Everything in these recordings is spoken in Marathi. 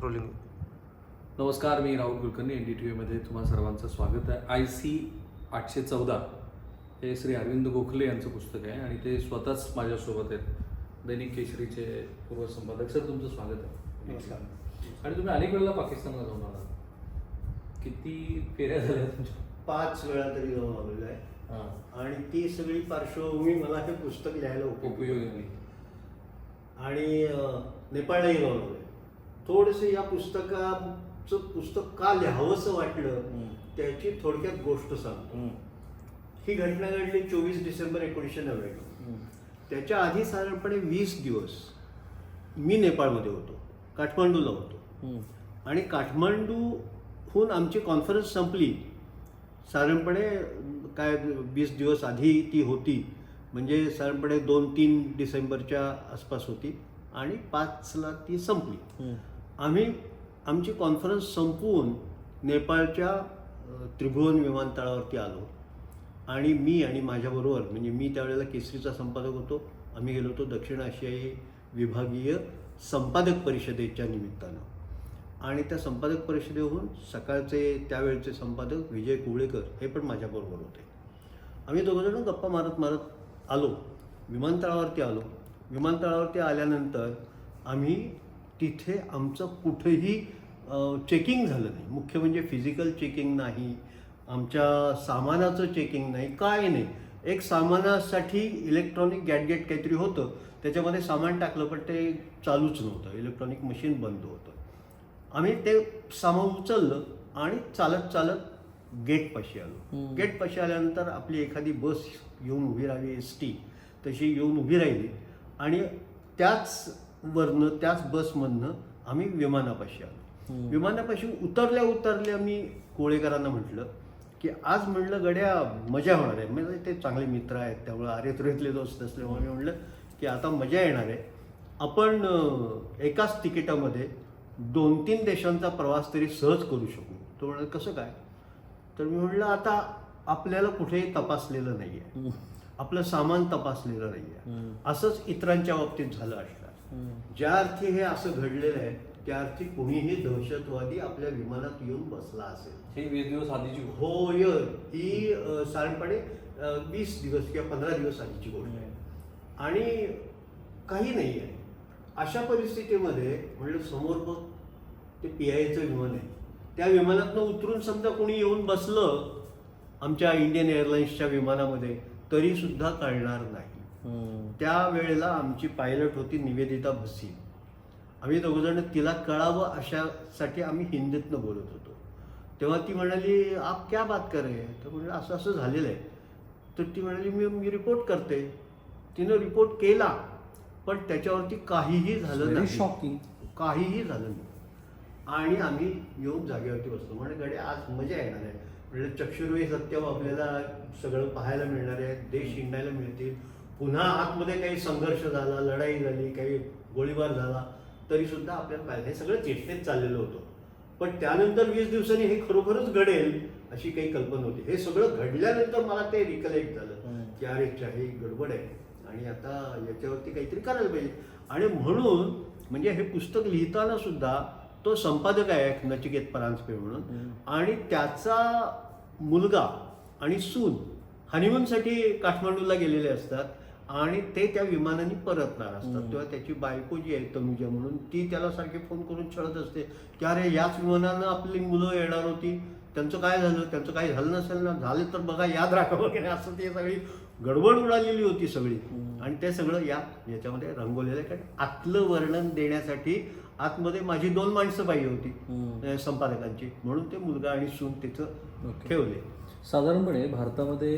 रोलिंग नमस्कार मी Rahul Kulkarni N D T व्हीमध्ये तुम्हा सर्वांचं स्वागत आहे. आय सी आठशे चौदा हे श्री अरविंद गोखले यांचं पुस्तक आहे आणि ते स्वतःच माझ्यासोबत आहेत. दैनिक केसरीचे पूर्व संपादक. सर तुमचं स्वागत आहे. नमस्कार. आणि तुम्ही अनेक वेळेला पाकिस्तानला जाऊन आला. किती फेऱ्या झाल्या तुमच्या? पाच वेळा तरी जाऊन आलेलो आहे. हां. आणि ती सगळी पार्श्वभूमी मला हे पुस्तक लिहायला उपयोग. आणि नेपाळलाही जाऊन थोडंसं या पुस्तकाचं पुस्तक का लिहावंसं वाटलं. त्याची थोडक्यात गोष्ट सांगतो. ही घटना घडली चोवीस डिसेंबर एकोणीसशे नव्याण्णव. त्याच्या आधी साधारणपणे वीस दिवस मी नेपाळमध्ये होतो काठमांडूला होतो. आणि काठमांडूहून आमची कॉन्फरन्स संपली साधारणपणे काय वीस दिवस आधी ती होती म्हणजे साधारणपणे दोन तीन डिसेंबरच्या आसपास होती आणि पाचला ती संपली. आम्ही आमची कॉन्फरन्स संपवून नेपाळच्या त्रिभुवन विमानतळावरती आलो. आणि मी आणि माझ्याबरोबर म्हणजे मी त्यावेळेला केसरीचा संपादक होतो आम्ही गेलो होतो दक्षिण आशियाई विभागीय संपादक परिषदेच्या निमित्तानं. आणि त्या संपादक परिषदेहून सकाळचे त्यावेळचे संपादक विजय कुवळेकर हे पण माझ्याबरोबर होते. आम्ही दोघंजण गप्पा मारत मारत आलो. विमानतळावरती आलो. विमानतळावरती आल्यानंतर आम्ही तिथे आमचं कुठेही चेकिंग झालं नाही. मुख्य म्हणजे फिजिकल चेकिंग नाही आमच्या सामानाचं चेकिंग नाही काय नाही. एक सामानासाठी इलेक्ट्रॉनिक गॅडगेट काहीतरी होतं त्याच्यामध्ये सामान टाकलं पण ते चालूच नव्हतं. इलेक्ट्रॉनिक मशीन बंद होतं. आम्ही ते सामान उचललं आणि चालत चालत गेटपाशी आलो. गेटपाशी आल्यानंतर आपली एखादी बस येऊन उभी राहावी एस टी तशी येऊन उभी राहिली आणि त्याच वरनं त्याच बसमधनं आम्ही विमानापाशी आलो. विमानापाशी उतरल्या उतरल्या मी कोळेकरांना म्हटलं की आज म्हटलं गड्या मजा होणार आहे म्हणजे ते चांगले मित्र आहेत त्यामुळे आरेतुरेतले दोस्त असल्यामुळे मी म्हटलं की आता मजा येणार आहे आपण एकाच तिकिटामध्ये दोन तीन देशांचा प्रवास तरी सहज करू शकू तो म्हणाल कसं काय तर मी म्हटलं आता आपल्याला कुठेही तपासलेलं नाही आहे. आपलं सामान तपासलेलं नाही आहे. असंच इतरांच्या बाबतीत झालं हम्म. ज्या अर्थी हे असं घडलेलं आहे त्या अर्थी कुणीही दहशतवादी आपल्या विमानात येऊन बसला असेल. हे वीस दिवस आधीची. होय ही साधारणपणे वीस दिवस किंवा पंधरा दिवस आधीची गोष्ट आहे. आणि काही नाही आहे. अशा परिस्थितीमध्ये म्हणलं समोर बघ ते पी आयचं विमान आहे. त्या विमानातनं उतरून समजा कोणी येऊन बसलं आमच्या इंडियन एअरलाइन्सच्या विमानामध्ये तरी सुद्धा कळणार नाही. त्यावेळेला आमची पायलट होती निवेदिता भसी आम्ही दोघंजण तिला कळावं अशासाठी आम्ही हिंदीतनं बोलत होतो. तेव्हा ती म्हणाली आप क्या बात कर रहे हैं?" तर म्हणलं असं असं झालेलं आहे. तर ती म्हणाली मी मी रिपोर्ट करते. तिनं रिपोर्ट केला पण त्याच्यावरती काहीही झालं नाही. shocking. काहीही झालं नाही. आणि आम्ही येऊन जागेवरती बसलो. म्हणजे गडे आज मजा येणार आहे. म्हणजे चक्षुर्वे सत्यम आपल्याला सगळं पाहायला मिळणार आहे. देश हिंडायला मिळतील. पुन्हा आतमध्ये काही संघर्ष झाला लढाई झाली काही गोळीबार झाला तरी सुद्धा आपल्याला पाहिजे हे सगळं चेष्टेत चाललेलं होतं. पण त्यानंतर वीस दिवसांनी हे खरोखरच घडेल अशी काही कल्पना होती. हे सगळं घडल्यानंतर मला ते रिकलेक्ट झालं. की अरे हे गडबड आहे. आणि आता याच्यावरती काहीतरी करायला पाहिजे. आणि म्हणून म्हणजे हे पुस्तक लिहिताना सुद्धा तो संपादक आहे नचिकेत परांजपे म्हणून. आणि त्याचा मुलगा आणि सून हनीमूनसाठी काठमांडूला गेलेले असतात. आणि ते त्या विमानाने परतणार असतात. तेव्हा त्याची बायको जी आहे तनुजा म्हणून ती त्याला सारखी फोन करून छळत असते की अरे याच विमानानं आपली मुलं येणार होती. त्यांचं काय झालं? त्यांचं काही झालं नसेल ना? झालं तर बघा याद राखा वगैरे असं ते सगळी गडबड उडालेली होती सगळी. आणि ते सगळं या याच्यामध्ये रंगवलेलं आहे. कारण आतलं वर्णन देण्यासाठी आतमध्ये माझी दोन माणसं पाहिजे होती संपादकांची. म्हणून ते मुलगा आणि सून तिथं. ठेवले. साधारणपणे भारतामध्ये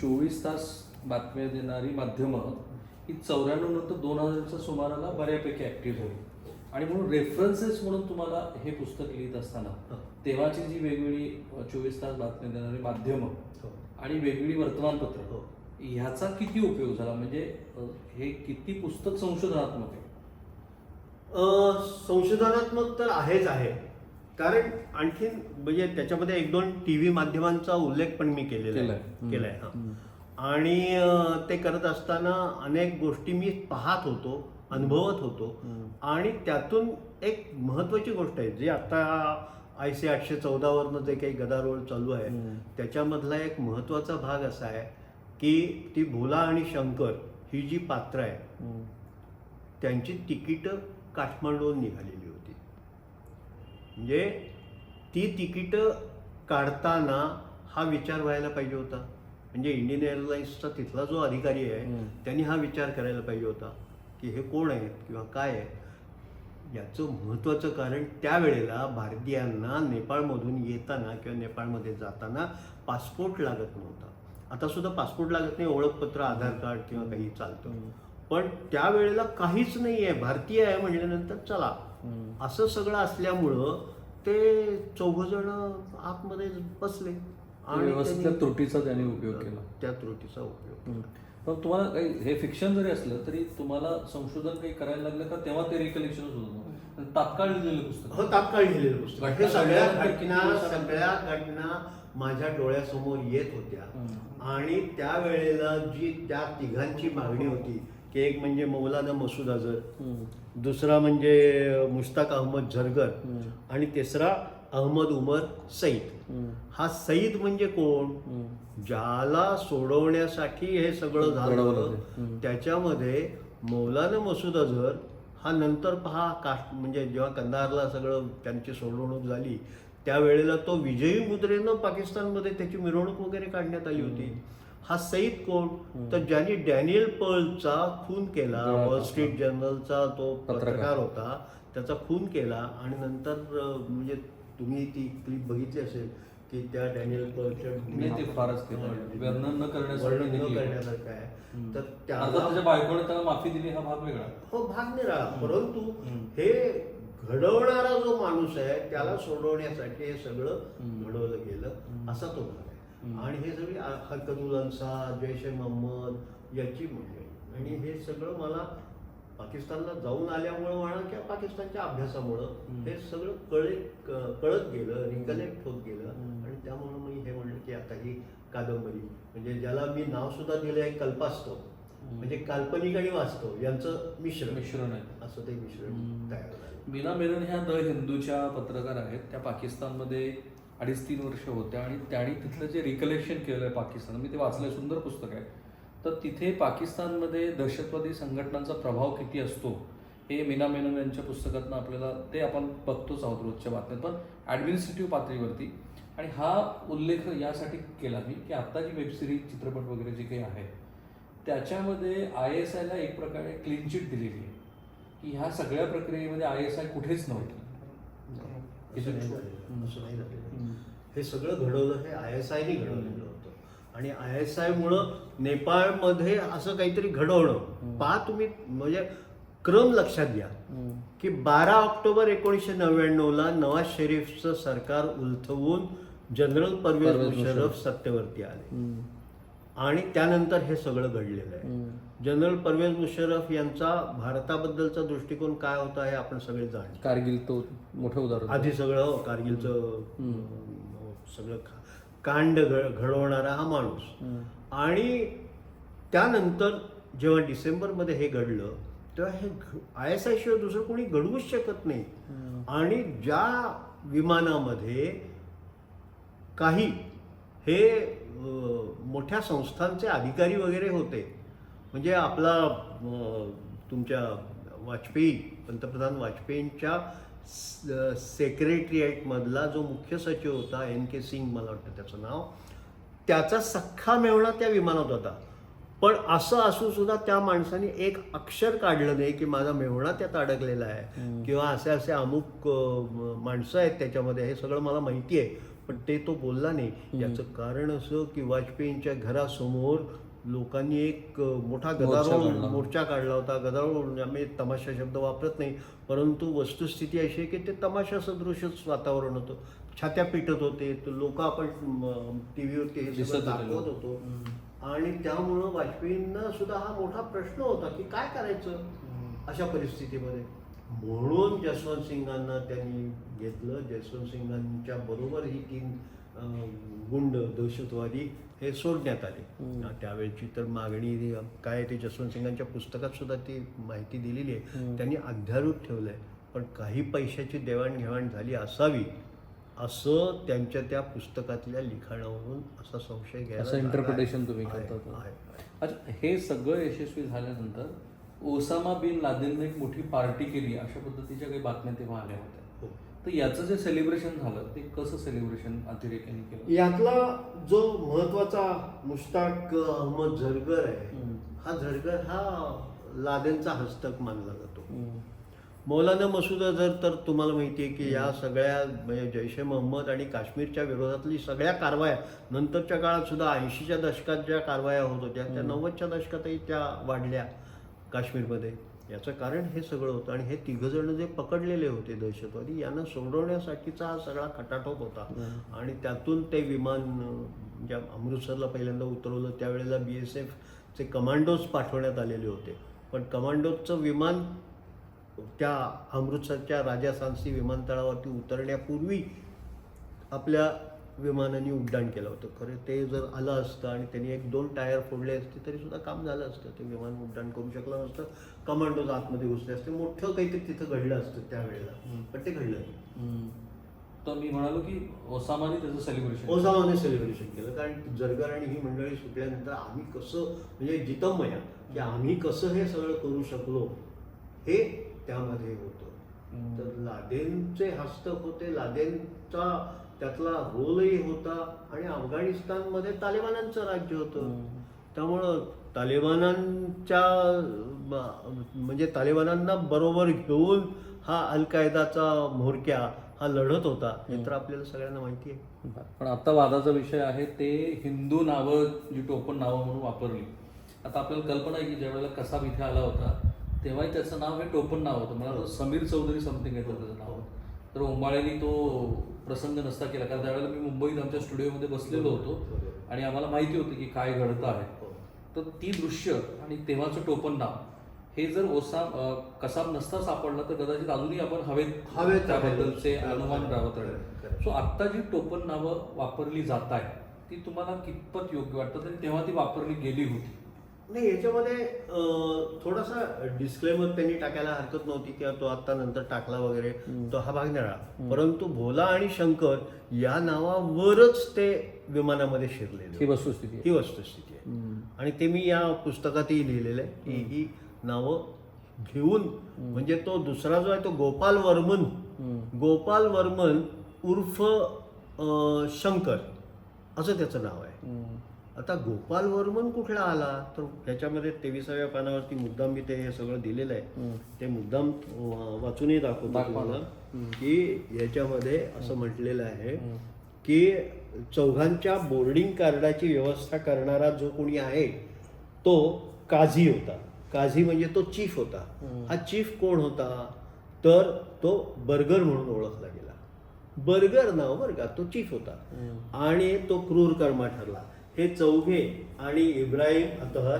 चोवीस तास बातम्या देणारी माध्यमं ही चौऱ्याण्णव नंतर दोन हजारच्या सुमाराला बऱ्यापैकी ऍक्टिव्ह झाली आणि म्हणून रेफरन्सेस म्हणून तुम्हाला हे पुस्तक लिहित असताना हं. तेव्हाची जी वेगवेगळी चोवीस तास बातम्या देणारी माध्यमं हो. आणि वेगवेगळी वर्तमानपत्र हो. ह्याचा किती उपयोग झाला म्हणजे हे किती पुस्तक संशोधनात्मक आहे संशोधनात्मक तर आहेच आहे कारण आणखीन म्हणजे त्याच्यामध्ये एक दोन टी व्ही माध्यमांचा उल्लेख पण मी केलेला. आहे. केलाय हा. आणि ते करत असताना अनेक गोष्टी मी पाहत होतो अनुभवत होतो. आणि त्यातून एक महत्वाची गोष्ट आहे जी आता आय सी आठशे चौदावरनं जे काही गदारोळ चालू आहे त्याच्यामधला एक महत्त्वाचा भाग असा आहे की ती भोला आणि शंकर ही जी पात्र आहे त्यांची तिकीटं काठमांडूहून निघालेली होती. म्हणजे ती तिकीटं काढताना हा विचार व्हायला पाहिजे होता. म्हणजे इंडियन एअरलाइन्सचा तिथला जो अधिकारी आहे त्यांनी हा विचार करायला पाहिजे होता की हे कोण आहेत किंवा काय आहे याचं महत्त्वाचं कारण त्यावेळेला भारतीयांना नेपाळमधून येताना किंवा नेपाळमध्ये जाताना पासपोर्ट लागत नव्हता. आता सुद्धा पासपोर्ट लागत नाही ओळखपत्र आधार कार्ड किंवा काही चालतं. पण त्यावेळेला काहीच नाही आहे. भारतीय आहे म्हटल्यानंतर चला. असं सगळं असल्यामुळं ते चौघजण आतमध्ये बसले. व्यवस्थित त्यांनी त्रुटीचा त्यांनी उपयोग केला. त्या त्रुटीचा उपयोग पण तुम्हाला काही हे फिक्शन जरी असलं तरी तुम्हाला संशोधन काही करायला लागलं का? तेव्हा ते रिकलेक्शनच होत. तात्काळ लिहिलेलं पुस्तक. हो तात्काळ लिहिलेलं पुस्तक. हे सगळ्या घटना? सगळ्या घटना माझ्या डोळ्यासमोर येत होत्या. आणि त्यावेळेला जी त्या तिघांची मागणी होती की एक म्हणजे मौलाना मसूद अझर दुसरा म्हणजे मुश्ताक अहमद झरगर आणि तिसरा अहमद उमर सईद. हा सईद म्हणजे कोण? ज्याला सोडवण्यासाठी हे सगळं झालं. त्याच्यामध्ये मौलाना मसूद अझर हा नंतर पहा काश म्हणजे जेव्हा कंदारला सगळं त्यांची सोडवणूक झाली त्यावेळेला तो विजयी मुद्रेनं पाकिस्तानमध्ये त्याची मिरवणूक वगैरे काढण्यात आली होती. हा सईद कोण? तर ज्यांनी डॅनियल पर्लचा खून केला वॉल. स्ट्रीट जर्नलचा तो पत्रकार. होता त्याचा खून केला आणि नंतर म्हणजे तुम्ही ती क्लिप बघितली असेल की त्या डॅनियल ते फारच ते वर्णन न वर्णन न. करण्यासारखं आहे. तर अर्थात त्याच्या त्याला बायकोने त्याला माफी दिली हा भाग वेगळा हो भाग निराळा परंतु हम्म. हे घडवणारा जो माणूस आहे त्याला सोडवण्यासाठी हे सगळं हम्म. घडवलं गेलं हम्म. असा तो भाग हम्म. आहे आणि हे सगळी हरकतुल अन्सार जैश ए मोहम्मद याची मंडळी आणि हे सगळं मला पाकिस्तानला जाऊन आल्यामुळं म्हणा किंवा पाकिस्तानच्या अभ्यासामुळं. हे सगळं कळे क- कळत गेलं रिकलेक्ट होत गेलं. आणि त्यामुळं मी हे म्हणलं की आता ही कादंबरी म्हणजे ज्याला मी नाव सुद्धा दिलं आहे कल्पास्तव म्हणजे काल्पनिक आणि वास्तव यांचं मिश्रण. मिश्रण आहे. असं ते मिश्रण. तयार झालं. मीना मेनन ह्या द हिंदूच्या पत्रकार आहेत. त्या पाकिस्तानमध्ये अडीच तीन वर्ष होत्या आणि त्यांनी तिथलं जे रिकलेक्शन केलं आहे पाकिस्तान मी ते वाचलंय सुंदर पुस्तक आहे. तर तिथे पाकिस्तानमध्ये दहशतवादी संघटनांचा प्रभाव किती असतो हे मीना मेनन यांच्या पुस्तकातनं आपल्याला ते आपण बघतोच आहोत रोजच्या बातम्यात पण ॲडमिनिस्ट्रेटिव्ह पातळीवरती आणि हा उल्लेख यासाठी केला मी की आता जी वेबसिरीज चित्रपट वगैरे जे काही आहे त्याच्यामध्ये आय एस आयला एक प्रकारे क्लीन चिट दिलेली आहे. की ह्या सगळ्या प्रक्रियेमध्ये आय एस आय कुठेच नव्हती. हे सगळं घडवलं हे आय एस आयने घडवलेलं होतं आणि आय एस आय मुळे नेपाळमध्ये असं काहीतरी घडवणं. पहा तुम्ही म्हणजे क्रम लक्षात घ्या. की बारा ऑक्टोबर एकोणीसशे नव्याण्णवला नवाज शरीफचं सरकार उलथवून जनरल परवेज मुशर्रफ सत्तेवरती आले. आणि त्यानंतर हे सगळं घडलेलं आहे. जनरल परवेज मुशर्रफ यांचा भारताबद्दलचा दृष्टिकोन काय होता हे आपण सगळे जाणतो कारगिल तो मोठं उदाहरण. आधी सगळं कारगिलचं अं, सगळं कांड घ- घडवणारा हा माणूस. आणि त्यानंतर जेव्हा डिसेंबरमध्ये हे घडलं तेव्हा हे आय एस आय शिवाय दुसरं कोणी घडवूच शकत नाही. आणि ज्या विमानामध्ये काही हे मोठ्या संस्थांचे अधिकारी वगैरे होते म्हणजे आपला तुमच्या वाजपेयी पंतप्रधान वाजपेयींच्या सेक्रेटरिएटमधला जो मुख्य सचिव होता एन के सिंग मला वाटतं त्याचं नाव त्याचा सख्खा मेवणा त्या विमानात होता. पण असं असून सुद्धा त्या माणसाने एक अक्षर काढलं नाही की माझा मेवणा त्यात अडकलेला आहे. किंवा असे असे अमुक माणसं आहेत त्याच्यामध्ये हे सगळं मला माहिती आहे. पण ते तो बोलला नाही. याचं कारण असं की वाजपेयींच्या घरासमोर लोकांनी एक मोठा गदारोळ. मोर्चा काढला होता. गदारोळ म्हणजे आम्ही तमाशा शब्द वापरत नाही परंतु वस्तुस्थिती अशी आहे की ते तमाशा सदृशच वातावरण होतं. छात्या पिटत होते लोक आपण टी व्हीवरती हे सगळं दाखवत. होतो. आणि त्यामुळं वाजपेयींना सुद्धा हा मोठा प्रश्न होता की काय करायचं अशा परिस्थितीमध्ये. म्हणून जसवंत सिंगांना त्यांनी घेतलं. जसवंत सिंगांच्या बरोबर ही तीन गुंड दहशतवादी हे सोडण्यात आले. त्यावेळची तर मागणी काय आहे ते जसवंत सिंगांच्या पुस्तकात सुद्धा ती माहिती दिलेली आहे. त्यांनी अध्यारूप ठेवलंय. पण काही पैशाची देवाणघेवाण झाली असावी असं त्यांच्या त्या पुस्तकातल्या लिखाणावरून असा संशय असं आहे. interpretation तुम्ही करता. अच्छा हे सगळं यशस्वी झाल्यानंतर ओसामा बिन लादेनने एक मोठी पार्टी केली अशा पद्धतीच्या काही बातम्या तेव्हा आल्या होत्या. हो. तर याचं जे सेलिब्रेशन झालं ते कसं सेलिब्रेशन अतिरेक्याने केलं यातला जो महत्त्वाचा मुश्ताक अहमद झरगर आहे. हा झरगर हा लादेनचा हस्तक मानला जातो. मौलाना मसूद अझहर तर तुम्हाला माहिती आहे की या सगळ्या म्हणजे जैश ए मोहम्मद आणि काश्मीरच्या विरोधातली सगळ्या कारवाया नंतरच्या काळात सुद्धा ऐंशीच्या दशकात ज्या कारवाया होत होत्या त्या नव्वदच्या दशकातही त्या वाढल्या काश्मीरमध्ये याचं कारण हे सगळं होतं. आणि हे तिघजण जे पकडलेले होते दहशतवादी यांना सोडवण्यासाठीचा हा सगळा खटाटोप होता. आणि त्यातून ते विमान ज्या अमृतसरला पहिल्यांदा उतरवलं. त्यावेळेला बी एस एफचे कमांडोज पाठवण्यात आलेले होते. पण कमांडोजचं विमान त्या अमृतसरच्या राजा सांसी विमानतळावरती उतरण्यापूर्वी आपल्या विमानाने उड्डाण केलं होतं. खरं ते जर आलं असतं आणि त्यांनी एक दोन टायर फोडले असते तरी सुद्धा काम झालं असतं. ते विमान उड्डाण करू शकलं नसतं. कमांडोज आतमध्ये घुसले असते. मोठं काहीतरी तिथं घडलं असतं त्यावेळेला पण ते घडलं नाही. तर मी म्हणालो की ओसामाने त्याचं सेलिब्रेशन ओसामाने सेलिब्रेशन केलं. कारण जरगर आणि ही मंडळी सुटल्यानंतर आम्ही कसं म्हणजे जितमया की आम्ही कसं हे सगळं करू शकलो हे त्यामध्ये होतं. तर लादेनचे हस्तक होते. लादेनचा त्यातला रोलही होता आणि अफगाणिस्तानमध्ये तालिबानांचं राज्य होतं. त्यामुळं तालिबानांच्या म्हणजे तालिबानांना बरोबर घेऊन हा अल कायदाचा म्होरक्या हा लढत होता हे तर आपल्याला सगळ्यांना माहिती आहे. पण आता वादाचा विषय आहे ते हिंदू नावं जी टोपण नावं म्हणून वापरली. आता आपल्याला कल्पना आहे की ज्यावेळेला कसाब इथे आला होता तेव्हाही त्याचं नाव हे टोपण नाव होतं. मला समीर चौधरी समथिंग येतं त्याचं नाव तर ओंबाळेनी तो प्रसंग नसता केला. कारण त्यावेळेला मी मुंबईत आमच्या स्टुडिओमध्ये बसलेलो होतो आणि आम्हाला माहिती होती की काय घडतं आहे. तर ती दृश्य आणि तेव्हाचं टोपण नाव हे जर ओसाम कसाब नसता सापडला तर कदाचित अजूनही आपण हवेत हवेत त्याबद्दलचे. अनुमान राहत correct. सो आत्ता जी टोपण नावं वापरली जात आहे ती तुम्हाला कितपत योग्य वाटतं? आणि तेव्हा ती वापरली गेली होती. नाही याच्यामध्ये थोडासा डिस्क्लेमर त्यांनी टाकायला हरकत नव्हती किंवा तो आता नंतर टाकला वगैरे तो हा भाग निळा परंतु भोला आणि शंकर या नावावरच ते विमानामध्ये शिरलेले ही. वस्तुस्थिती आहे. ही वस्तुस्थिती आहे. आणि ते मी या पुस्तकातही लिहिलेलं आहे की ही नावं घेऊन म्हणजे तो दुसरा जो आहे तो गोपाल वर्मन गोपाल वर्मन उर्फ शंकर असं त्याचं नाव आहे. आता गोपाल वर्मन कुठला आला? तर त्याच्यामध्ये तेविसाव्या पानावरती मुद्दाम मी ते हे सगळं दिलेलं आहे. ते मुद्दाम वाचूनही दाखवतो दाखवा. तुम्हाला की याच्यामध्ये असं म्हटलेलं आहे की चौघांच्या बोर्डिंग कार्डाची व्यवस्था करणारा जो कोणी आहे तो काझी होता. काझी म्हणजे तो चीफ होता. हा चीफ कोण होता? तर तो बर्गर म्हणून ओळखला गेला. बर्गर नाव बरं का तो चीफ होता. आणि तो क्रूर कर्मा ठरला. हे चौघे आणि इब्राहिम अतहर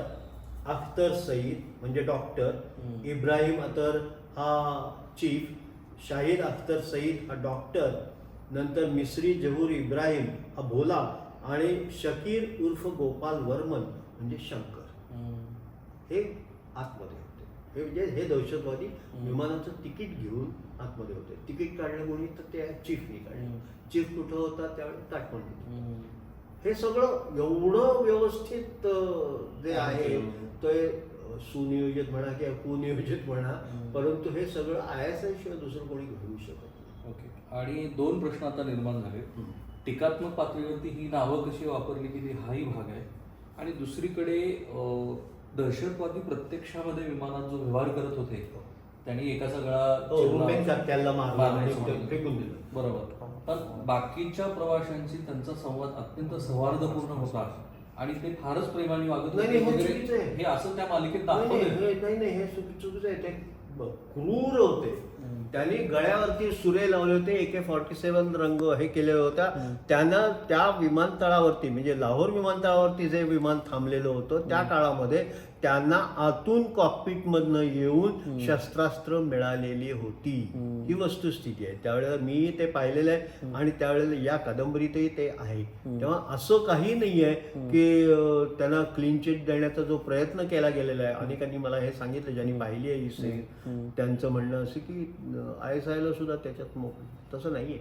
अख्तर सईद म्हणजे डॉक्टर इब्राहिम अतर हा चीफ शाहिद अख्तर सईद हा डॉक्टर नंतर मिस्री जहूर इब्राहिम हा भोला आणि शकीर उर्फ गोपाल वर्मन म्हणजे शंकर. हे आतमध्ये होते. हे म्हणजे हे दहशतवादी विमानाचं तिकीट घेऊन आतमध्ये होते. तिकीट काढलं कोणी तर त्या चीफनी काढलं. चीफ कुठं होता त्यावेळी काठमांडू. हे सगळं एवढं व्यवस्थित जे आहे ते सुनियोजित म्हणा किंवा कुनियोजित म्हणा परंतु हे सगळं आय एस आय शिवाय दुसरं कोणी घडवू शकत नाही. ओके. आणि दोन प्रश्न आता निर्माण झाले टीकात्मक पातळीवरती ही नावं कशी वापरली गेली हाही भाग आहे? आणि दुसरीकडे दहशतवादी प्रत्यक्षामध्ये विमानात जो व्यवहार करत होते त्यांनी एकाचा गळा हो. फेकून दिलं. बरोबर. पण बाकीच्या प्रवाशांशी त्यांचा संवाद अत्यंत सौहार्दपूर्ण होता. आणि ते फारच प्रेमाने वागत नाही, हे वगैरे. चुकीचं आहे. हे असं त्या मालिकेत नाही नाही, दाखवलंय. हे- नाही नाही हे चुकी- चुकीचं आहे. ते ब- क्रूर होते. हम्म. त्यांनी गळ्यावरती सुरे लावले होते ए के फॉर्टी सेव्हन रंग हे केले होता त्यांना त्या विमानतळावरती म्हणजे लाहोर विमानतळावरती जे विमान थांबलेलं होतं त्या काळामध्ये त्यांना आतून कॉकपीट मधनं येऊन शस्त्रास्त्र मिळालेली होती. ही वस्तुस्थिती आहे. त्यावेळेला मी ते पाहिलेलं आहे आणि त्यावेळेला या कादंबरीतही ते आहे. तेव्हा असं काही नाही आहे की त्यांना क्लीन चिट देण्याचा जो प्रयत्न केला गेलेला आहे. अनेकांनी मला हे सांगितलं ज्यांनी पाहिली आहे ही सेरीज त्यांचं म्हणणं असं की आय एस आयला सुद्धा त्याच्यात तसं नाहीये.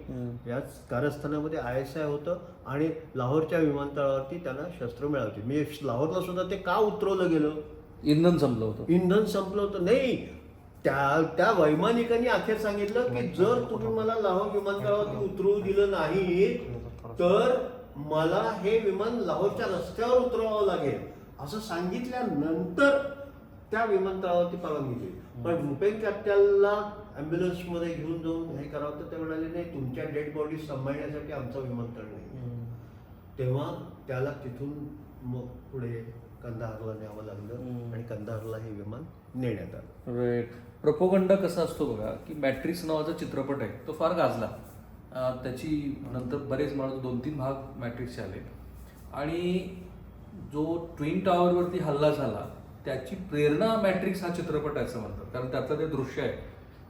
याच कारस्थानामध्ये आय एस आय होतं आणि लाहोरच्या विमानतळावरती त्यांना शस्त्र मिळावती म्हणजे लाहोरला सुद्धा ते का उतरवलं गेलं? इंधन संपलं होतं. इंधन संपलं होतं. नाही त्या त्या वैमानिकांनी अखेर सांगितलं की जर तुम्ही मला लाहोर विमानतळावरती उतरवू दिलं नाही तर मला हे विमान लाहोरच्या रस्त्यावर उतरवावं लागेल. असं सांगितल्यानंतर त्या विमानतळावरती परवानगी दिली. पण भूपेन कॅप्टलला अँब्युलन्समध्ये घेऊन जाऊन हे करावं तर ते म्हणाले नाही तुमच्या डेड बॉडी सांभाळण्यासाठी आमचं विमानतळ नाही. तेव्हा त्याला तिथून मग पुढे कंदाहारला न्यावं लागलं आणि कंदाहारला हे विमान नेण्यात आलं. राईट प्रपोगंडा कसा असतो बघा की मॅट्रिक्स नावाचा चित्रपट आहे तो फार गाजला. त्याची नंतर बरेच मला दोन तीन भाग मॅट्रिक्सचे आले. आणि जो ट्विन टॉवरवरती हल्ला झाला त्याची प्रेरणा मॅट्रिक्स हा चित्रपट आहे असं म्हणतात. कारण त्यातलं ते दृश्य आहे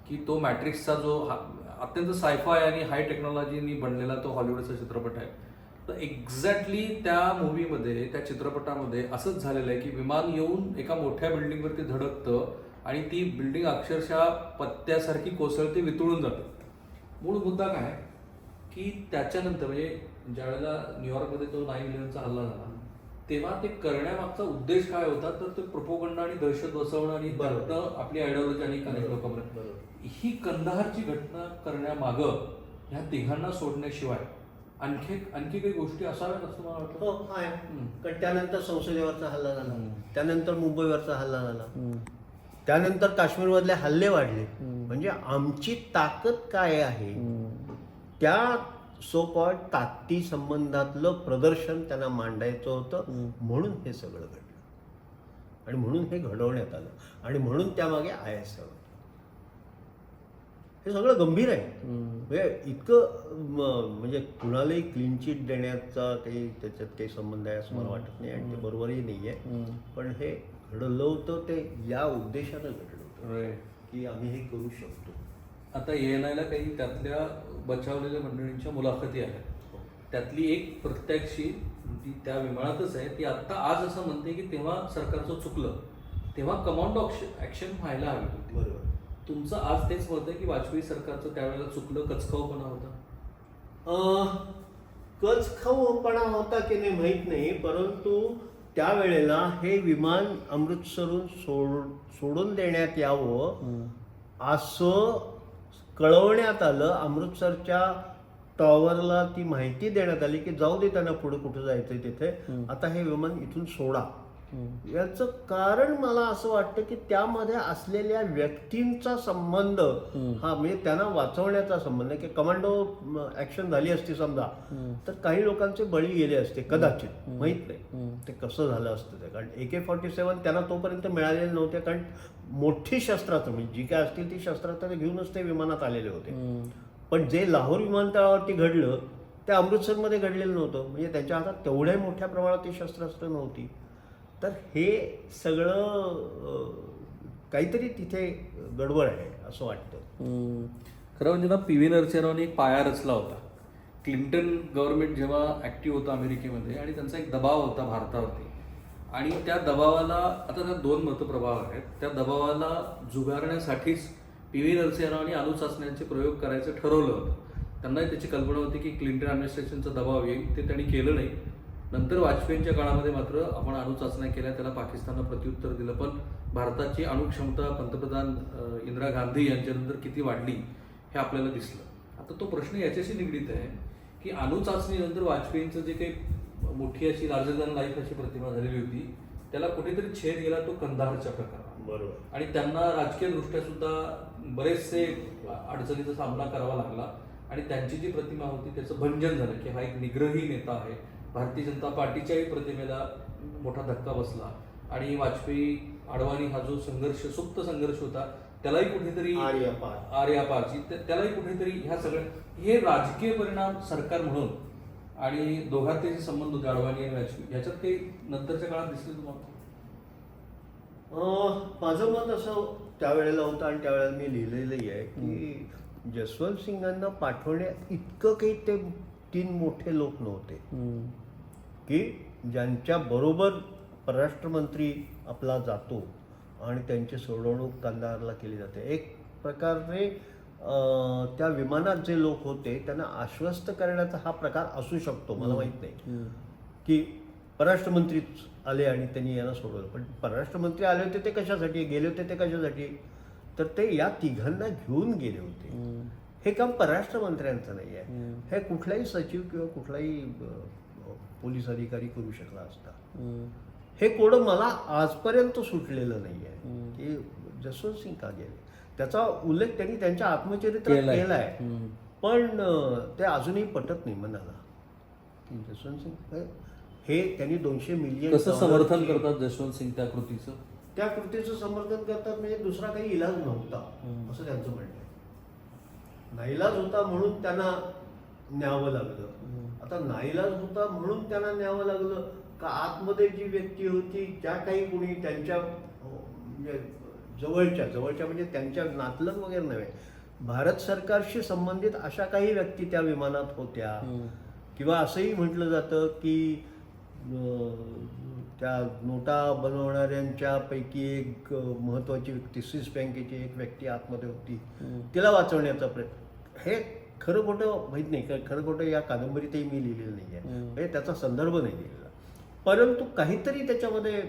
की तो मॅट्रिक्सचा जो हा- अत्यंत सायफाय आणि हाय टेक्नॉलॉजीनी बनलेला तो हॉलिवूडचा चित्रपट आहे. तर एक्झॅक्टली त्या मूवीमध्ये त्या चित्रपटामध्ये असंच झालेलं आहे की विमान येऊन एका मोठ्या बिल्डिंगवरती धडकतं आणि ती बिल्डिंग अक्षरशः पत्त्यासारखी कोसळते वितळून जाते. मूळ मुद्दा काय की त्याच्यानंतर म्हणजे ज्यावेळेला न्यूयॉर्कमध्ये तो नाईन इलेव्हनचा हल्ला झाला तेव्हा ते करण्यामागचा उद्देश काय होता? तर ते प्रोपोगंडा आणि दहशत बसवणं आणि. त्यातनं आपली आयडिओलॉजी आणि अनेक लोकांपर्यंत. ही कंदाहारची घटना करण्यामागं ह्या तिघांना सोडण्याशिवाय आणखी आणखी काही गोष्टी असाव्यात असं मला वाटतं? हो आहे. कारण त्यानंतर संसदेवरचा हल्ला झाला. त्यानंतर मुंबईवरचा हल्ला झाला. त्यानंतर काश्मीरमधले हल्ले वाढले. म्हणजे आमची ताकद काय आहे? त्या सो कॉल्ड ताकदी संबंधातलं प्रदर्शन त्यांना मांडायचं होतं. म्हणून हे सगळं घडलं. आणि म्हणून हे घडवण्यात आलं. आणि म्हणून त्यामागे आय एस हे सगळं गंभीर आहे. म्हणजे इतकं म्हणजे कुणालाही क्लीन चिट देण्याचा काही त्याच्यात काही संबंध आहे असं मला वाटत नाही आणि ते बरोबरही नाही आहे. पण हे घडलं होतं ते या उद्देशानं घडलं होतं. की आम्ही हे करू शकतो. आता येणायला काही त्यातल्या बचावलेल्या मंडळींच्या मुलाखती आहेत. त्यातली एक प्रत्यक्षी ती त्या विमानातच आहे. ती आत्ता आज असं म्हणते की तेव्हा सरकारचं चुकलं तेव्हा कमांडो ऍक्शन व्हायला हवी होती. बरोबर. तुमचं आज तेच मत आहे की वाजपेयी सरकारचं त्यावेळेला चुकलं कचकाऊपणा होता? अं, कच खाऊपणा होता की नाही माहीत नाही परंतु त्यावेळेला हे विमान अमृतसरहून सोड सोडून देण्यात यावं असं कळवण्यात आलं. अमृतसरच्या टॉवरला ती माहिती देण्यात आली की जाऊ दे त्यांना पुढे कुठं जायचंय तिथे. आता हे विमान इथून सोडा. याचं कारण मला असं वाटतं की त्यामध्ये असलेल्या व्यक्तींचा संबंध हा म्हणजे त्यांना वाचवण्याचा संबंध की कमांडो ऍक्शन झाली असती समजा तर काही लोकांचे बळी गेले असते कदाचित माहीत नाही. ते कसं झालं असतं ते कारण ए के फॉर्टी सेवन त्यांना तोपर्यंत मिळालेले नव्हते कारण मोठी शस्त्रास्त्र म्हणजे जी काय असतील ती शस्त्रास्त्र घेऊनच ते विमानात आलेले होते. पण जे लाहोर विमानतळावरती घडलं ते अमृतसरमध्ये घडलेलं नव्हतं. म्हणजे त्यांच्या हातात तेवढ्या मोठ्या प्रमाणात ती शस्त्रास्त्र नव्हती. तर हे सगळं काहीतरी तिथे गडबड आहे असं वाटतं. खरं म्हणजे ना पी व्ही नरसिंहरावने एक पाया रचला होता. क्लिंटन गव्हर्नमेंट जेव्हा ॲक्टिव्ह होतं अमेरिकेमध्ये आणि त्यांचा एक दबाव होता भारतावरती. आणि त्या दबावाला आता त्या दोन मतप्रभाव आहेत. त्या दबावाला जुगारण्यासाठीच पी व्ही नरसिंहरावने अणु चाचण्यांचे प्रयोग करायचं ठरवलं होतं. त्यांनाही त्याची कल्पना होती की क्लिंटन ॲडमिनिस्ट्रेशनचा दबाव येईल ते त्यांनी केलं नाही. नंतर वाजपेयींच्या काळामध्ये मात्र आपण अणु चाचण्या केल्या त्याला पाकिस्ताननं प्रत्युत्तर दिलं. पण भारताची अणुक्षमता पंतप्रधान इंदिरा गांधी यांच्यानंतर किती वाढली हे आपल्याला दिसलं. आता तो प्रश्न याच्याशी निगडीत आहे की अणु चाचणीनंतर वाजपेयींचं जे काही मोठी अशी लार्जर दॅन लाईफ अशी प्रतिमा झालेली होती त्याला कुठेतरी छेद गेला तो कंदाहारच्या प्रकारात. बरोबर. आणि त्यांना राजकीय दृष्ट्या सुद्धा बरेचसे अडचणीचा सामना करावा लागला. आणि त्यांची जी प्रतिमा होती त्याचं भंजन झालं की हा एक निग्रही नेता आहे. भारतीय जनता पार्टीच्याही प्रतिमेला मोठा धक्का बसला. आणि वाजपेयी अडवाणी हा जो संघर्ष सुप्त संघर्ष होता त्यालाही कुठेतरी आर्यापार. आर्यापारची त्या- त्यालाही कुठेतरी ह्या सगळ्या हे राजकीय परिणाम सरकार म्हणून आणि दोघांचे जे संबंध होते अडवाणी आणि वाजपेयी ह्याच्यात काही नंतरच्या काळात दिसले तुम्हाला? माझं मत असं त्यावेळेला होतं आणि त्यावेळेला मी लिहिलेलंही आहे की जसवंत सिंगांना पाठवण्या इतकं काही ते तीन मोठे लोक नव्हते. की ज्यांच्या बरोबर परराष्ट्रमंत्री आपला जातो आणि त्यांची सोडवणूक कंदारला केली जाते. एक प्रकारे त्या विमानात जे लोक होते त्यांना आश्वस्त करण्याचा हा प्रकार असू शकतो मला माहीत नाही. की परराष्ट्रमंत्रीच आले आणि त्यांनी यांना सोडवलं. पण परराष्ट्रमंत्री आले होते ते कशासाठी? गेले होते ते कशासाठी? तर ते या तिघांना घेऊन गेले होते. हे काम परराष्ट्रमंत्र्यांचं नाही आहे. हे कुठलाही सचिव किंवा कुठलाही पोलीस अधिकारी करू शकला असता. हे कोडं मला आजपर्यंत सुटलेलं नाही आहे. की जसवंत सिंग का गेले? त्याचा उल्लेख त्यांनी त्यांच्या आत्मचरित्रात केलाय. केला आहे. पण ते अजूनही पटत नाही मनाला. जसवंत सिंग हे- त्यांनी दोनशे मिलियन समर्थन करतात जशवंत सिंग त्या कृतीचं? त्या कृतीचं समर्थन करतात म्हणजे दुसरा काही इलाज नव्हता असं त्यांचं म्हणणं नाईलाज होता म्हणून त्यांना न्यावं लागलं. आता नाईलाज होता म्हणून त्यांना न्यावं लागलं. का आतमध्ये जी व्यक्ती होती ज्या काही कोणी त्यांच्या म्हणजे जवळच्या जवळच्या म्हणजे त्यांच्या नातलग वगैरे नव्हे. भारत सरकारशी संबंधित अशा काही व्यक्ती त्या विमानात होत्या. किंवा असंही म्हटलं जातं की त्या नोटा बनवणाऱ्यांच्या पैकी एक अं, महत्वाची व्यक्ती स्विस बँकेची एक व्यक्ती आतमध्ये होती. तिला वाचवण्याचा प्रयत्न. हे खरं खोटं माहीत नाही. कारण खरं खोटं या कादंबरीतही मी लिहिलेलं नाही आहे म्हणजे त्याचा संदर्भ नाही दिलेला परंतु काहीतरी त्याच्यामध्ये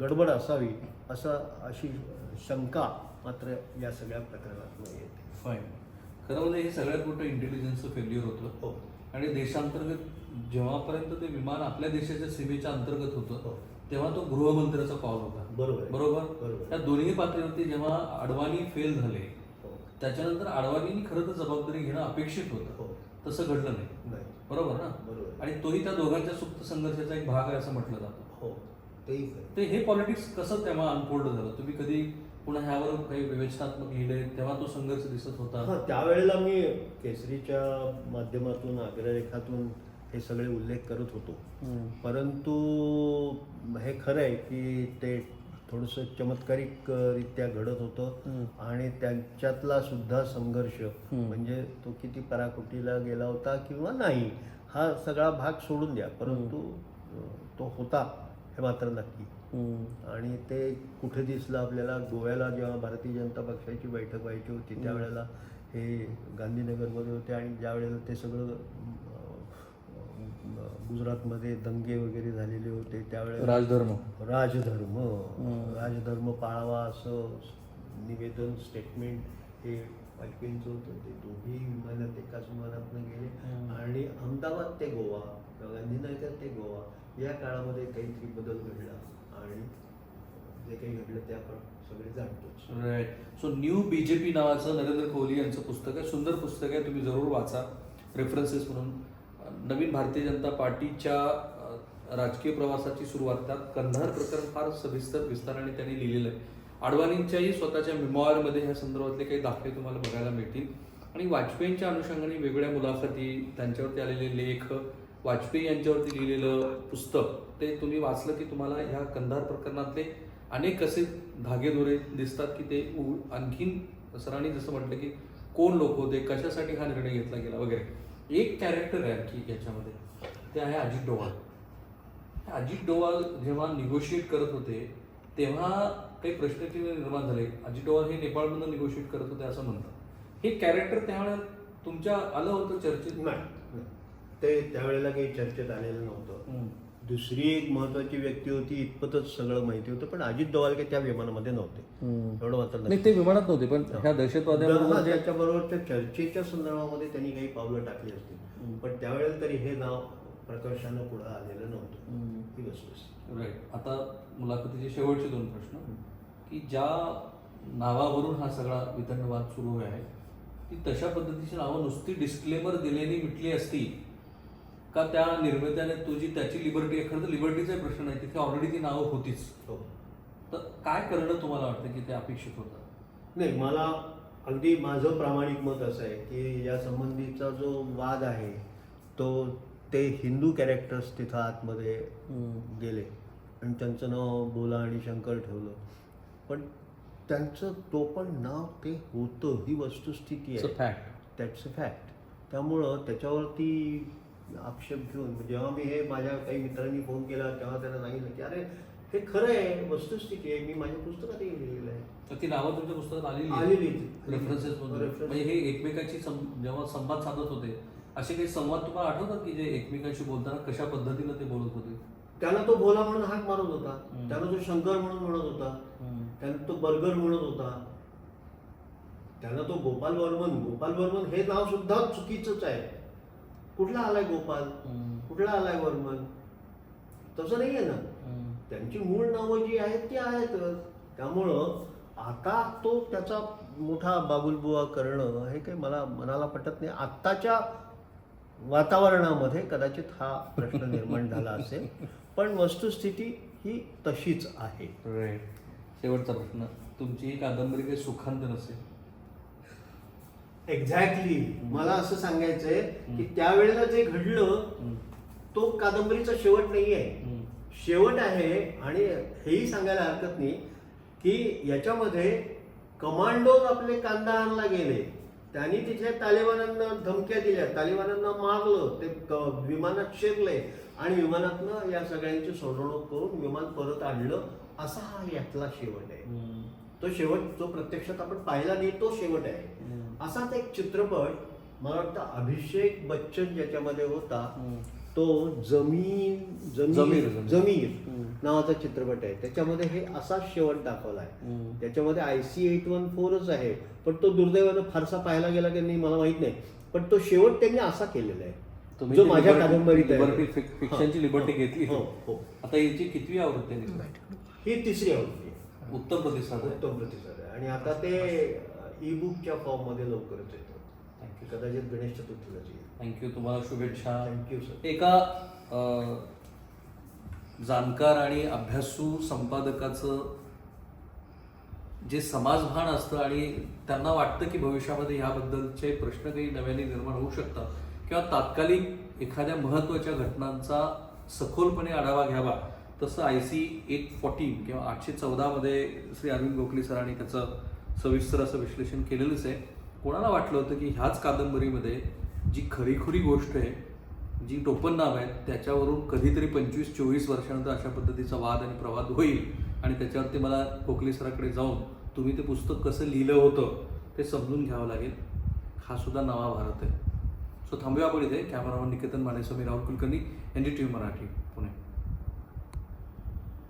गडबड असावी असं अशी शंका मात्र या सगळ्या प्रकरणात येते. फाईन खरं म्हणजे हे सगळ्यात मोठं इंटेलिजन्सचं फेल्युअर होतं. हो. आणि देशांतर्गत जेव्हापर्यंत ते विमान आपल्या देशाच्या सीमेच्या अंतर्गत होतं हो. तेव्हा तो गृहमंत्र्याचा पाऊल होता. बरोबर. बरोबर. त्या दोन्ही पातळीवरती जेव्हा अडवाणी फेल झाले हो. त्याच्यानंतर अडवाणींनी खरं तर जबाबदारी घेणं अपेक्षित होतं. हो. तसं घडलं नाही. बरोबर ना. आणि तोही त्या दोघांच्या सुप्त संघर्षाचा एक भाग आहे असं म्हटलं जातं. हो. ते हे पॉलिटिक्स कसं तेव्हा अनफोल्ड झालं? तुम्ही कधी पुन्हा ह्यावर काही विवेचनात्मक लिहिले? तेव्हा तो संघर्ष दिसत होता. त्यावेळेला मी केसरीच्या माध्यमातून अग्रलेखातून हे सगळे उल्लेख करत होतो. परंतु हे खरं आहे की ते थोडंसं चमत्कारिक अ, रित्या घडत होतं आणि त्यांच्यातला सुद्धा संघर्ष म्हणजे तो किती पराकोटीला गेला होता किंवा नाही हा सगळा भाग सोडून द्या. परंतु तो होता हे मात्र नक्की. आणि ते कुठे दिसलं आपल्याला? गोव्याला जेव्हा भारतीय जनता पक्षाची बैठक व्हायची होती त्यावेळेला हे गांधीनगरमध्ये होते आणि ज्या वेळेला ते सगळं गुजरातमध्ये दंगे वगैरे झालेले होते त्यावेळेला राजधर्म. राजधर्म. राजधर्म पाळावा असं निवेदन स्टेटमेंट हे वाजपेयींचं होतं. ते दोन्ही विमानात एकाच विमानातनं गेले. आणि अहमदाबाद ते गोवा किंवा गांधीनगर ते गोवा या काळामध्ये काहीतरी बदल घडला. आणि जे काही घडलं ते आपण सगळे जाणतोच. सो न्यू बीजेपी नावाचं नरेंद्र कोहली यांचं पुस्तक आहे. सुंदर पुस्तक आहे. तुम्ही जरूर वाचा. रेफरन्सेस म्हणून. नवीन भारतीय जनता पार्टीच्या राजकीय प्रवासाची सुरुवात त्यात कंधार प्रकरण फार सविस्तर विस्ताराने त्यांनी लिहिलेलं आहे. अडवाणींच्याही स्वतःच्या मेमॉयरमध्ये ह्या संदर्भातले काही दाखले तुम्हाला बघायला मिळतील. आणि वाजपेयींच्या अनुषंगाने वेगवेगळ्या मुलाखती त्यांच्यावरती आलेले लेख वाजपेयी यांच्यावरती लिहिलेलं पुस्तक ते तुम्ही वाचलं की तुम्हाला ह्या कंधार प्रकरणातले अनेक असे धागेदोरे दिसतात की ते उ- आणखीन सरांनी जसं म्हटलं की कोण लोक होते कशासाठी हा निर्णय घेतला गेला वगैरे. एक कॅरेक्टर आहे आणखी याच्यामध्ये. ते आहे अजित डोवाल. अजित डोवाल जेव्हा निगोशिएट करत होते तेव्हा काही प्रश्नचिन्ह निर्माण झाले. अजित डोवाल हे नेपाळमधून निगोशिएट करत होते असं म्हणतात. हे कॅरेक्टर त्यावेळेला तुमच्या आलं होतं चर्चेत? नाही. ते त्यावेळेला काही चर्चेत आलेलं नव्हतं. दुसरी एक महत्वाची व्यक्ती होती इतपतच सगळं माहिती होतं पण अजित डोवाल काही त्या विमानामध्ये नव्हते. एवढं मात्र नाही ते विमानात नव्हते पण ह्या दहशतवाद्यांबरोबर जे त्याच्याबरोबरच्या चर्चेच्या संदर्भामध्ये त्यांनी काही पावलं टाकली असतील. पण त्यावेळेला तरी हे नाव प्रकर्षानं पुढे आलेलं नव्हतं. ही वस्तू राईट आता मुलाखतीचे शेवटचे दोन प्रश्न. की ज्या नावावरून हा सगळा वितंडवाद सुरू आहे ती तशा पद्धतीची नावं नुसती डिस्क्लेमर दिलेली मिटली असती का त्या निर्मात्याने तुझी त्याची लिबर्टी खरं तर लिबर्टीचा प्रश्न नाही. तिथे ऑलरेडी ती नावं होतीच. हो. तर काय करणं तुम्हाला वाटतं की ते अपेक्षित होतं? नाही मला अगदी माझं प्रामाणिक मत असं आहे की या संबंधीचा जो वाद आहे तो ते हिंदू कॅरेक्टर्स तिथं आतमध्ये गेले. आणि त्यांचं नाव बोला आणि शंकर ठेवलं. पण त्यांचं तो पण नाव ते होतं ही वस्तुस्थिती आहे. फॅक्ट दॅट्स अ फॅक्ट त्यामुळं त्याच्यावरती आक्षेप घेऊन. जेव्हा मी हे माझ्या काही मित्रांनी फोन केला तेव्हा त्यांना सांगितलं की अरे हे खरं आहे वस्तुस्थिती आहे. मी माझ्या पुस्तकात हे लिहिलेलं आहे. तर ती नावं तुमच्या पुस्तकात आलेली आलेली रेफरन्सेस. म्हणजे हे एकमेकांची सं- जेव्हा संवाद साधत होते असे काही संवाद तुम्हाला आठवतात की जे एकमेकांशी बोलताना कशा पद्धतीनं ते बोलत होते? त्याला तो भोला म्हणून हाक मारत होता. त्याला तो शंकर म्हणून म्हणत होता. त्याला तो बर्गर म्हणत होता. त्याला तो गोपाल वर्मन. गोपाल वर्मन हे नाव सुद्धा चुकीचंच आहे. कुठला आलाय गोपाल? कुठला आलाय वर्मन? तसं नाही आहे ना त्यांची मूळ नावं जी आहेत ती आहेतच. त्यामुळं आता तो त्याचा मोठा बाबुलबुवा करणं हे काही मला मनाला पटत नाही. आत्ताच्या वातावरणामध्ये कदाचित हा प्रश्न निर्माण झाला असेल. पण वस्तुस्थिती ही तशीच आहे. शेवटचा प्रश्न. तुमची ही कादंबरी काही सुखांत नसेल. एक्झॅक्टली मला असं सांगायचंय की त्यावेळेला जे घडलं तो कादंबरीचा शेवट नाही आहे शेवट आहे आणि हेही सांगायला हरकत नाही की याच्यामध्ये कमांडोज आपले कांदा आणला गेले. त्यांनी तिथल्या तालिबानांना धमक्या दिल्या. तालिबानांना मारलं ते विमानात शिरले आणि विमानातनं या सगळ्यांची सोडवणूक करून विमान परत आणलं. असा हा यातला शेवट आहे. तो शेवट जो प्रत्यक्षात आपण पाहिला नाही तो शेवट आहे. असाच एक चित्रपट मला वाटतं अभिषेक बच्चन ज्याच्यामध्ये होता तो जमीन जमीर, जमीर जमीर. जमीर हम्म. नावाचा चित्रपट आहे. त्याच्यामध्ये हे असाच शेवट दाखवला आहे. त्याच्यामध्ये आय सी एट वन फोरच आहे पण तो दुर्दैवानं फारसा पाहायला गेला की नाही मला माहीत नाही. पण तो शेवट त्यांनी असा केलेला आहे. तुम्ही जो माझ्या कादंबरीत fic- fictionची हा, घेतली. हो हो. आता याची कितवी आवृत्ती? ही तिसरी आवृत्ती आहे. उत्तम प्रतिसाद आहे. उत्तम प्रतिसाद आहे. आणि आता ते ई बुकच्या फॉर्ममध्ये लवकरच येतो. थँक्यू कदाचित गणेश चतुर्थीलाच. येईल थँक्यू तुम्हाला शुभेच्छा. थँक्यू सर एका अ, जाणकार आणि अभ्यासू संपादकाचं जे समाजभान असतं आणि त्यांना वाटतं की भविष्यामध्ये ह्याबद्दलचे प्रश्न काही नव्याने निर्माण होऊ शकतात किंवा तात्कालिक एखाद्या महत्त्वाच्या घटनांचा सखोलपणे आढावा घ्यावा. तसं आय सी एट फॉर्टीन किंवा आठशे चौदामध्ये श्री अरविंद गोखले सरांनी त्याचं सविस्तर असं विश्लेषण केलेलंच आहे. कोणाला वाटलं होतं की ह्याच कादंबरीमध्ये जी खरीखुरी गोष्ट आहे जी टोपण नाव आहेत त्याच्यावरून कधीतरी पंचवीस चोवीस वर्षानंतर अशा पद्धतीचा वाद आणि प्रवाद होईल आणि त्याच्यावरती मला कोकली सराकडे जाऊन तुम्ही ते पुस्तक कसं लिहिलं होतं ते समजून घ्यावं लागेल. हा सुद्धा नवा भारत आहे. सो थांबूया आपण इथे. Cameraman Niketan Mane Sameer Rahul Kulkarni N D T V Marathi.